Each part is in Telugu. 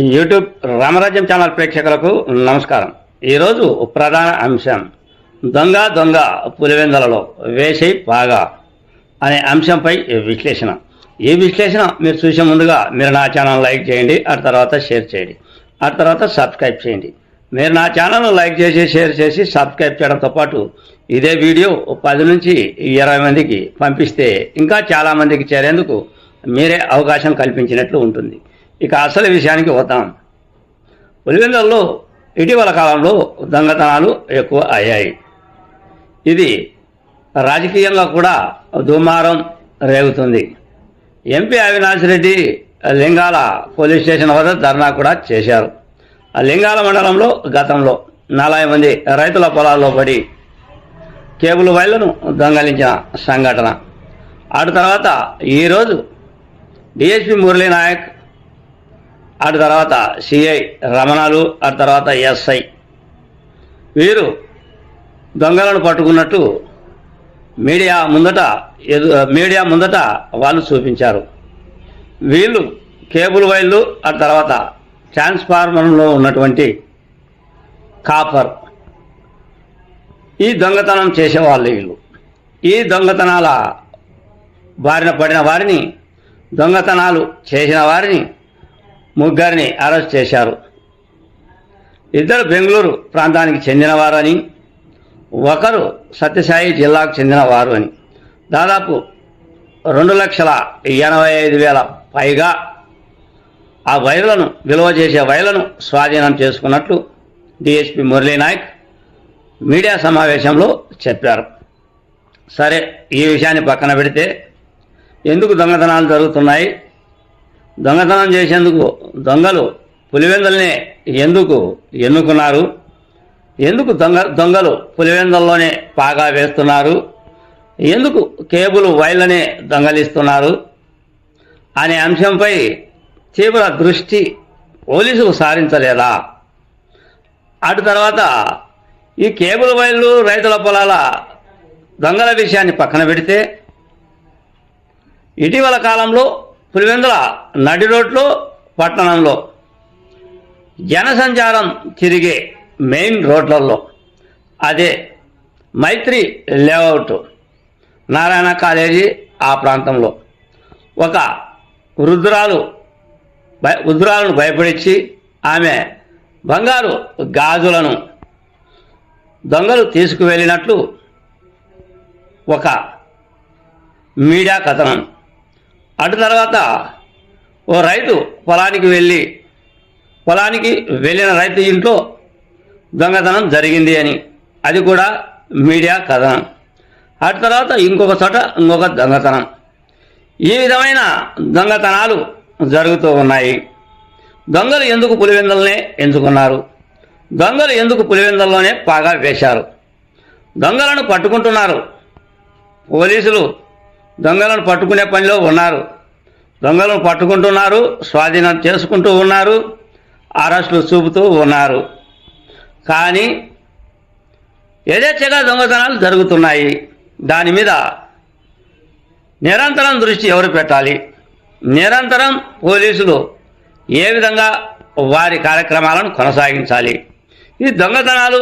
ఈ యూట్యూబ్ రామరాజ్యం ఛానల్ ప్రేక్షకులకు నమస్కారం. ఈరోజు ప్రధాన అంశం దొంగ దొంగ పులివెందలలో వేసే పాగా అనే అంశంపై విశ్లేషణ. ఈ విశ్లేషణ మీరు చూసే ముందుగా మీరు నా ఛానల్ లైక్ చేయండి ఆ తర్వాత షేర్ చేయండి ఆ తర్వాత సబ్స్క్రైబ్ చేయండి. మీరు నా ఛానల్ను లైక్ చేసి షేర్ చేసి సబ్స్క్రైబ్ చేయడంతో పాటు ఇదే వీడియో పది నుంచి ఇరవై మందికి పంపిస్తే ఇంకా చాలామందికి చేరేందుకు మీరే అవకాశం కల్పించినట్లు ఉంటుంది. ఇక అసలు విషయానికి వద్దాం. పులివెందులలో ఇటీవల కాలంలో దొంగతనాలు ఎక్కువ అయ్యాయి. ఇది రాజకీయంగా కూడా దుమారం రేగుతుంది. MP Avinash Reddy Lingala police station వద్ద ధర్నా కూడా చేశారు. ఆ లింగాల మండలంలో గతంలో నలభై మంది రైతుల పొలాల్లో పడి కేబుల్ వైర్లను దొంగలించిన సంఘటన. ఆడు తర్వాత ఈరోజు డిఎస్పి మురళీ నాయక్ అటు తర్వాత సిఐ రమణాలు అటు తర్వాత ఎస్ఐ. వీరు దొంగలను పట్టుకున్నట్టు మీడియా ముందట ఎదు మీడియా ముందట వాళ్ళు చూపించారు. వీళ్ళు కేబుల్ వైర్లు ఆ తర్వాత ట్రాన్స్ఫార్మర్లో ఉన్నటువంటి కాపర్. ఈ దొంగతనం చేసేవాళ్ళు వీళ్ళు. ఈ దొంగతనాల బారిన పడిన వారిని దొంగతనాలు చేసిన వారిని ముగ్గురిని అరెస్ట్ చేశారు. ఇద్దరు బెంగళూరు ప్రాంతానికి చెందినవారని ఒకరు సత్యసాయి జిల్లాకు చెందినవారు అని దాదాపు రెండు లక్షల ఎనభై ఐదు వేల పైగా ఆ వైర్లను విలువ చేసే వైర్లను స్వాధీనం చేసుకున్నట్లు డిఎస్పి మురళీనాయక్ మీడియా సమావేశంలో చెప్పారు. సరే ఈ విషయాన్ని పక్కన పెడితే ఎందుకు దొంగతనాలు జరుగుతున్నాయి? దొంగతనం చేసేందుకు దొంగలు పులివెందుల్నే ఎందుకు ఎన్నుకున్నారు? ఎందుకు దొంగ దొంగలు పులివెందల్లోనే పాగా వేస్తున్నారు? ఎందుకు కేబుల్ వైర్లనే దొంగలిస్తున్నారు? అనే అంశంపై తీవ్ర దృష్టి పోలీసులు సారించలేదా? అటు తర్వాత ఈ కేబుల్ వైర్లు రైతుల పొలాల దొంగల విషయాన్ని పక్కన పెడితే ఇటీవల కాలంలో పులివెందుల నడి రోడ్లో పట్టణంలో. జనసంచారం తిరిగే మెయిన్ రోడ్లలో అదే మైత్రి లేఅవుట్ నారాయణ కాలేజీ ఆ ప్రాంతంలో. ఒక వృద్ధురాలు వృద్ధురాలను భయపడిచ్చి ఆమె బంగారు గాజులను దొంగలు తీసుకువెళ్ళినట్లు ఒక మీడియా కథనం. అటు తర్వాత ఓ రైతు పొలానికి వెళ్ళి పొలానికి వెళ్ళిన రైతు ఇంట్లో దొంగతనం జరిగింది అని. అది కూడా మీడియా కథనం. అటు తర్వాత ఇంకొక చోట ఇంకొక దొంగతనం. ఈ విధమైన దొంగతనాలు జరుగుతూ ఉన్నాయి. దొంగలు ఎందుకు పులివెందలనే ఎంచుకున్నారు? దొంగలు ఎందుకు పులివెందల్లోనే పాగా వేశారు? దొంగలను పట్టుకుంటున్నారు పోలీసులు. దొంగలను పట్టుకునే పనిలో ఉన్నారు. దొంగలను పట్టుకుంటున్నారు స్వాధీనం చేసుకుంటూ ఉన్నారు అరెస్టులు చూపుతూ ఉన్నారు. కానీ యథేచ్ఛగా దొంగతనాలు జరుగుతున్నాయి. దాని మీద నిరంతరం దృష్టి ఎవరు పెట్టాలి? నిరంతరం పోలీసులు ఏ విధంగా వారి కార్యక్రమాలను కొనసాగించాలి? ఈ దొంగతనాలు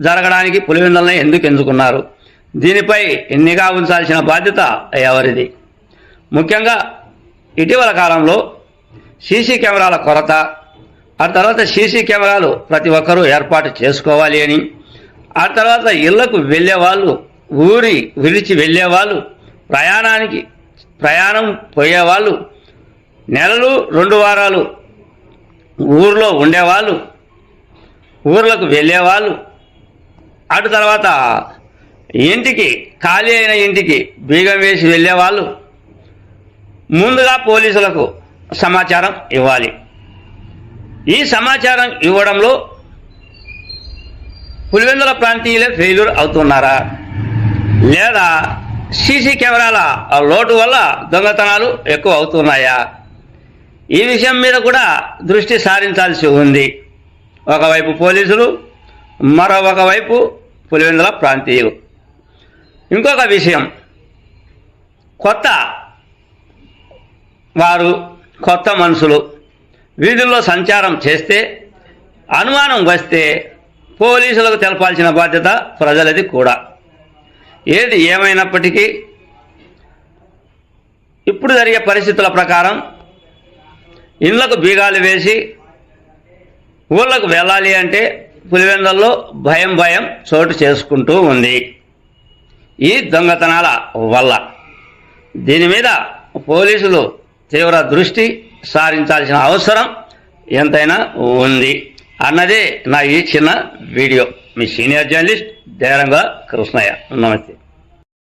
జరగడానికి పులివెందులను ఎందుకు ఎంచుకున్నారు దీనిపై నిఘా ఉంచాల్సిన బాధ్యత ఎవరిది? ముఖ్యంగా ఇటీవల కాలంలో సీసీ కెమెరాల కొరత ఆ తర్వాత సీసీ కెమెరాలు ప్రతి ఒక్కరూ ఏర్పాటు చేసుకోవాలి అని ఆ తర్వాత ఇళ్ళకు వెళ్ళేవాళ్ళు ఊరి విడిచి వెళ్ళేవాళ్ళు ప్రయాణానికి ప్రయాణం పోయేవాళ్ళు నెలలు రెండు వారాలు ఊర్లో ఉండేవాళ్ళు ఊర్లకు వెళ్ళేవాళ్ళు అటు తర్వాత ఇంటికి ఖాళీ అయిన ఇంటికి బీగం వేసి వెళ్ళేవాళ్ళు. ముందుగా పోలీసులకు సమాచారం ఇవ్వాలి. ఈ సమాచారం ఇవ్వడంలో పులివెందుల ప్రాంతీయులే ఫెయిల్యూర్ అవుతున్నారా? లేదా సీసీ కెమెరాల లోటు వల్ల దొంగతనాలు ఎక్కువ అవుతున్నాయా? ఈ విషయం మీద కూడా దృష్టి సారించాల్సి ఉంది. ఒకవైపు పోలీసులు మరొకవైపు పులివెందుల ప్రాంతీయులు. ఇంకొక విషయం. కొత్త వారు కొత్త మనుషులు వీధుల్లో సంచారం చేస్తే అనుమానం వస్తే పోలీసులకు తెలపాల్సిన బాధ్యత ప్రజలది కూడా. ఏది ఏమైనప్పటికీ ఇప్పుడు జరిగే పరిస్థితుల ప్రకారం ఇళ్ళకు బీగాలు వేసి ఊళ్ళకు వెళ్ళాలి అంటే పులివెందల్లో భయం భయం చోటు చేసుకుంటూ ఉంది. ఈ దొంగతనాల వల్ల. దీని మీద పోలీసులు తీవ్ర దృష్టి సారించాల్సిన అవసరం ఎంతైనా ఉంది. అన్నదే నా ఈ చిన్న వీడియో. మీ సీనియర్ జర్నలిస్ట్ దేరంగా కృష్ణయ్య. నమస్తే.